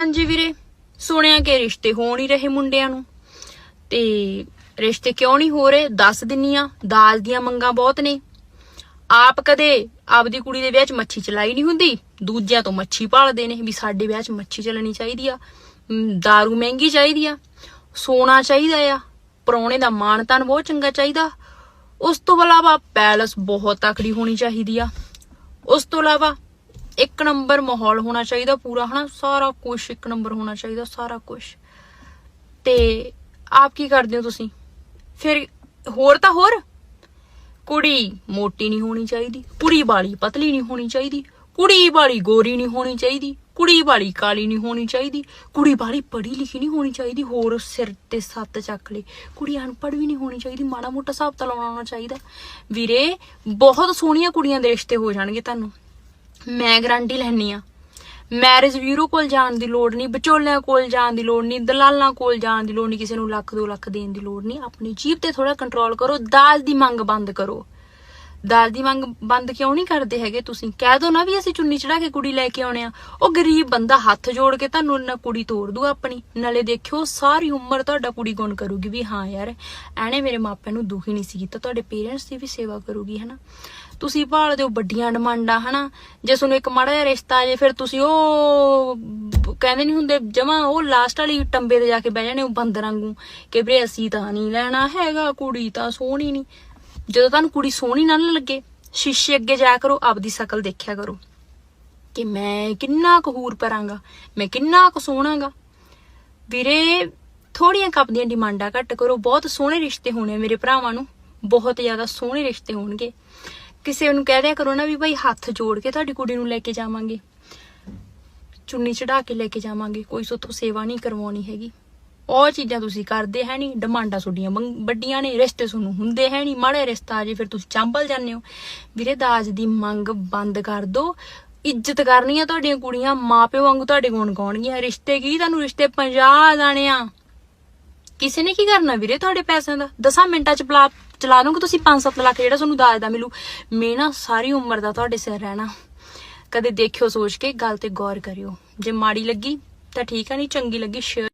ਹਾਂਜੀ ਵੀਰੇ ਸੁਣਿਆ ਕਿ ਰਿਸ਼ਤੇ ਹੋ ਨਹੀਂ ਰਹੇ ਮੁੰਡਿਆਂ ਨੂੰ। ਤੇ ਰਿਸ਼ਤੇ ਕਿਉਂ ਨਹੀਂ ਹੋ ਰਹੇ? ਦੱਸ ਦਿੰਨੀ ਆ ਦਾਜ ਦੀਆਂ ਮੰਗਾਂ ਬਹੁਤ ਨੇ। ਆਪ ਕਦੇ ਆਪਦੀ ਕੁੜੀ ਦੇ ਵਿਆਹ 'ਚ ਮੱਛੀ ਚਲਾਈ ਨਹੀਂ ਹੁੰਦੀ? ਦੂਜਿਆਂ ਤੋਂ ਮੱਛੀ ਭਾਲਦੇ ਨੇ ਵੀ ਸਾਡੇ ਵਿਆਹ 'ਚ ਮੱਛੀ ਚਲਣੀ ਚਾਹੀਦੀ ਆ। ਮ, ਦਾਰੂ ਮਹਿੰਗੀ ਚਾਹੀਦੀ ਆ। ਸੋਨਾ ਚਾਹੀਦਾ ਆ। ਪਰੌਣੇ ਦਾ ਮਾਣ ਤਾਨ ਬਹੁਤ ਚੰਗਾ ਚਾਹੀਦਾ। ਉਸ ਤੋਂ ਇਲਾਵਾ ਪੈਲਸ ਬਹੁਤ ਤਕੜੀ ਹੋਣੀ ਚਾਹੀਦੀ ਆ। ਉਸ ਤੋਂ ਇਲਾਵਾ ਇੱਕ ਨੰਬਰ ਮਾਹੌਲ ਹੋਣਾ ਚਾਹੀਦਾ ਪੂਰਾ, ਹਨਾ? ਸਾਰਾ ਕੁਝ ਇੱਕ ਨੰਬਰ ਹੋਣਾ ਚਾਹੀਦਾ, ਸਾਰਾ ਕੁਝ ਤੇ ਆਪ ਕੀ ਕਰਦੇ ਹੋ ਤੁਸੀਂ? ਫਿਰ ਹੋਰ ਤਾਂ ਹੋਰ? ਕੁੜੀ ਮੋਟੀ ਨਹੀਂ ਹੋਣੀ ਚਾਹੀਦੀ, ਕੁੜੀ ਵਾਲੀ ਪਤਲੀ ਨਹੀਂ ਹੋਣੀ ਚਾਹੀਦੀ, ਕੁੜੀ ਵਾਲੀ ਗੋਰੀ ਨਹੀਂ ਹੋਣੀ ਚਾਹੀਦੀ, ਕੁੜੀ ਵਾਲੀ ਕਾਲੀ ਨਹੀਂ ਹੋਣੀ ਚਾਹੀਦੀ, ਕੁੜੀ ਵਾਲੀ ਪੜ੍ਹੀ ਲਿਖੀ ਨਹੀਂ ਹੋਣੀ ਚਾਹੀਦੀ, ਹੋਰ ਸਿਰ ਤੇ ਸੱਤ ਚੱਕ ਲਈ ਕੁੜੀ ਅਨਪੜ੍ਹ ਵੀ ਨਹੀਂ ਹੋਣੀ ਚਾਹੀਦੀ, ਮਾੜਾ ਮੋਟਾ ਹਿਸਾਬ ਤਾਂ ਲਾਉਣਾ ਆਉਣਾ ਚਾਹੀਦਾ। ਵੀਰੇ, ਬਹੁਤ ਸੋਹਣੀਆਂ ਕੁੜੀਆਂ ਦੇ ਰਿਸ਼ਤੇ ਹੋ ਜਾਣਗੇ ਤੁਹਾਨੂੰ। ਮੈਂ ਗਾਰੰਟੀ ਲੈਣੀ ਆ ਮੈਰਿਜ ਵੀਰੋ ਕੋਲ ਜਾਣ ਦੀ ਲੋੜ ਨਹੀਂ, ਵਿਚੋਲਿਆਂ ਕੋਲ ਜਾਣ ਦੀ ਲੋੜ ਨਹੀਂ, ਦਲਾਲਾਂ ਕੋਲ ਜਾਣ ਦੀ ਲੋੜ ਨਹੀਂ, ਕਿਸੇ ਨੂੰ ਲੱਖ 2 ਲੱਖ ਦੇਣ ਦੀ ਲੋੜ ਨਹੀਂ। ਆਪਣੀ ਜੀਬ ਤੇ ਥੋੜਾ ਕੰਟਰੋਲ ਕਰੋ, ਦਾਜ ਦੀ ਮੰਗ ਬੰਦ ਕਰੋ। ਦਾਲ ਦੀ ਮੰਗ ਬੰਦ ਕਿਉਂ ਨਹੀਂ ਕਰਦੇ ਹੈਗੇ ਤੁਸੀਂ? ਕਹਿ ਦੋ ਨਾ ਵੀ ਅਸੀਂ ਚੁੰਨੀ ਚੜਾ ਕੇ ਕੁੜੀ ਲੈ ਕੇ ਆਉਣੇ ਆ। ਉਹ ਗਰੀਬ ਬੰਦਾ ਹੱਥ ਜੋੜ ਕੇ ਤੁਹਾਨੂੰ ਨਾ ਕੁੜੀ ਤੋੜ ਦੂਗਾ ਆਪਣੀ। ਨਾਲੇ ਦੇਖਿਓ, ਸਾਰੀ ਉਮਰ ਤੁਹਾਡਾ ਕੁੜੀ ਗੁਣ ਕਰੂਗੀ ਵੀ ਹਾਂ ਯਾਰ ਐਨੇ ਮੇਰੇ ਮਾਪਿਆਂ ਨੂੰ ਦੁਖੀ ਨਹੀਂ ਸੀ ਕੀਤਾ, ਤੁਹਾਡੇ ਪੇਰੈਂਟਸ ਦੀ ਵੀ ਸੇਵਾ ਕਰੂਗੀ, ਹਨਾ? ਤੁਸੀਂ ਭਾਲਦੇ ਹੋ ਵੱਡੀਆਂ ਡਿਮਾਂਡਾਂ, ਹਨਾ? ਜੇ ਤੁਹਾਨੂੰ ਇੱਕ ਮਾੜਾ ਜਿਹਾ ਰਿਸ਼ਤਾ ਆ ਜੇ ਫਿਰ ਤੁਸੀਂ ਉਹ ਕਹਿੰਦੇ ਨਹੀਂ ਹੁੰਦੇ, ਜਮਾ ਉਹ ਲਾਸਟ ਵਾਲੀ ਟੰਬੇ ਤੇ ਜਾ ਕੇ ਬਹਿ ਜਾਣੇ, ਉਹ ਬੰਦਰ ਵਾਂਗੂ, ਕਿ ਵੀਰੇ ਅਸੀਂ ਤਾਂ ਨਹੀਂ ਲੈਣਾ ਹੈਗਾ ਕੁੜੀ, ਤਾਂ ਸੋਹਣੀ ਨਹੀਂ। ਜਦੋਂ ਤੁਹਾਨੂੰ ਕੁੜੀ ਸੋਹਣੀ ਨਾ ਲੱਗੇ, ਸ਼ੀਸ਼ੇ ਅੱਗੇ ਜਾਇਆ ਕਰੋ, ਆਪਦੀ ਸ਼ਕਲ ਦੇਖਿਆ ਕਰੋ। ਕਿ ਮੈਂ ਕਿੰਨਾ ਕੁ ਹੂਰ ਪਰਾਂਗਾ, ਮੈਂ ਕਿੰਨਾ ਕੁ ਸੋਹਣਾਗਾ। ਵੀਰੇ ਥੋੜੀਆਂ ਕੱਪ ਦੀਆਂ ਡਿਮਾਂਡਾਂ ਘੱਟ ਕਰੋ। ਬਹੁਤ ਸੋਹਣੇ ਰਿਸ਼ਤੇ ਹੋਣੇ ਮੇਰੇ ਭਰਾਵਾਂ ਨੂੰ। ਬਹੁਤ ਜ਼ਿਆਦਾ ਸੋਹਣੇ ਰਿਸ਼ਤੇ ਹੋਣਗੇ। ਕਿਸੇ ਨੂੰ ਕਹਿ ਦਿਆ ਕਰੋ ਨਾ ਵੀ ਭਾਈ ਹੱਥ ਜੋੜ ਕੇ ਤੁਹਾਡੀ ਕੁੜੀ ਨੂੰ ਲੈ ਕੇ ਜਾਵਾਂਗੇ। ਚੁੰਨੀ ਚੜਾ ਕੇ ਲੈ ਕੇ ਜਾਵਾਂਗੇ। ਕੋਈ ਸੋਥੋਂ ਸੇਵਾ ਨਹੀਂ ਕਰਵਾਉਣੀ ਹੈਗੀ। ਉਹ ਚੀਜ਼ਾਂ ਤੁਸੀਂ ਕਰਦੇ ਹੈ ਨਹੀਂ, ਡਿਮਾਂਡਾਂ ਤੁਹਾਡੀਆਂ ਵੱਡੀਆਂ ਨੇ, ਰਿਸ਼ਤੇ ਤੁਹਾਨੂੰ ਹੁੰਦੇ ਹੈ ਨਹੀਂ, ਮਾੜੇ ਰਿਸ਼ਤਾ ਜੇ ਫਿਰ ਤੁਸੀਂ ਚੰਬਲ ਜਾਂਦੇ ਹੋ। ਵੀਰੇ, ਦਾਜ ਦੀ ਮੰਗ ਬੰਦ ਕਰ ਦਿਓ ਇੱਜ਼ਤ ਕਰਨੀ ਆ ਤੁਹਾਡੀਆਂ ਕੁੜੀਆਂ, ਮਾਪਿਓ ਵਾਂਗੂ ਤੁਹਾਡੇ ਗੁਣ ਗਾਉਣਗੀਆਂ ਰਿਸ਼ਤੇ ਕੀ ਤੁਹਾਨੂੰ ਰਿਸ਼ਤੇ 50 ਜਾਣੇ ਆ? ਕਿਸੇ ਨੇ ਕੀ ਕਰਨਾ ਵੀਰੇ ਤੁਹਾਡੇ ਪੈਸਿਆਂ ਦਾ? 10 ਮਿੰਟਾਂ ਚ ਪਲਾ, ਚਲਾ ਦੋਗੇ ਤੁਸੀਂ 5-7 ਲੱਖ ਜਿਹੜਾ ਤੁਹਾਨੂੰ ਦਾਜ ਦਾ ਮਿਲੂ। ਮੈਂ ਨਾ ਸਾਰੀ ਉਮਰ ਦਾ ਤੁਹਾਡੇ ਸਿਰ ਰਹਿਣਾ। ਕਦੇ ਦੇਖਿਓ ਸੋਚ ਕੇ, ਗੱਲ ਤੇ ਗੌਰ ਕਰਿਓ। ਜੇ ਮਾੜੀ ਲੱਗੀ ਤਾਂ ਠੀਕ ਆ ਨਹੀਂ ਚੰਗੀ ਲੱਗੀ, ਸ਼ੇਅਰ